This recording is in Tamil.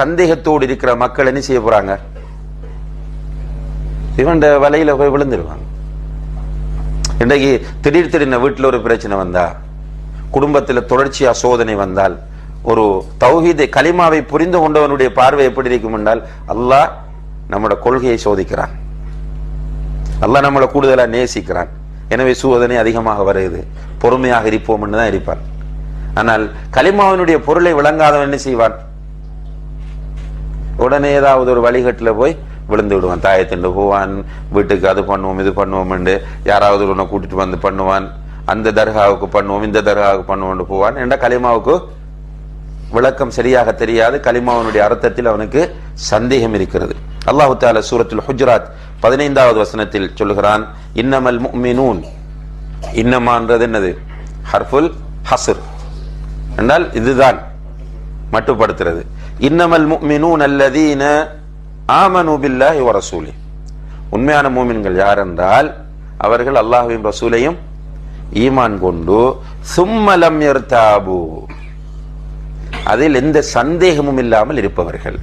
சந்தேகத்தோடு இருக்கிற மக்கள் என்ன செய்ய போறாங்க? இவன் வலையில போய் விழுந்துருவாங்க. இன்றைக்கு திடீர் திடீர்னு வீட்டுல ஒரு பிரச்சனை வந்தா குடும்பத்துல தொடர்ச்சியா சோதனை வந்தால் ஒரு தௌஹீதை கலிமாவை புரிந்து கொண்டவனுடைய பார்வை எப்படி இருக்கும் என்றால் அல்லாஹ் நம்மளோட கொள்கையை சோதிக்கிறான். அல்லாஹ் நம்மளை கூடுதலா நேசிக்கிறான். எனவே சோதனை அதிகமாக வருது. பொறுமையாக இருப்போம் என்று தான் இருப்பான். ஆனால் கலிமாவினுடைய பொருளை விளங்காதவன் என்ன செய்வான்? உடனே ஏதாவது ஒரு வழிகட்டில் போய் விழுந்து விடுவான். தாயத்திண்டு போவான் வீட்டுக்கு அது பண்ணுவோம் இது பண்ணுவோம் என்று யாராவது உன்னை கூட்டிட்டு வந்து பண்ணுவான். அந்த தர்காவுக்கு பண்ணுவோம் இந்த தர்காவுக்கு பண்ணுவோம்னு போவான். என்ற கலிமாவுக்கு விளக்கம் சரியாக தெரியாது. கலிமாவனுடைய அர்த்தத்தில் அவனுக்கு சந்தேகம் இருக்கிறது. அல்லாஹு தால சூரத்தில் ஹுஜராத் பதினைந்தாவது வசனத்தில் சொல்லுகிறான் இன்னமல் முஃமினூன். இன்னமான்றது என்னது? ஹர்ஃபுல் ஹசுர் என்றால் இதுதான். மட்டுப்படுத்துறது. இன்னமல் முஃமினூன் அல்லதீன ஆமனு பில்லாஹி வ ரசூலி. உண்மையான மூமின்கள் யார் என்றால் அவர்கள் அல்லாஹ்வின் ரசூலையும் ஈமான் கொண்டு சும்மலம் யர்தாபு. அதில் எந்த சந்தேகமும் இல்லாமல் இருப்பவர்கள்.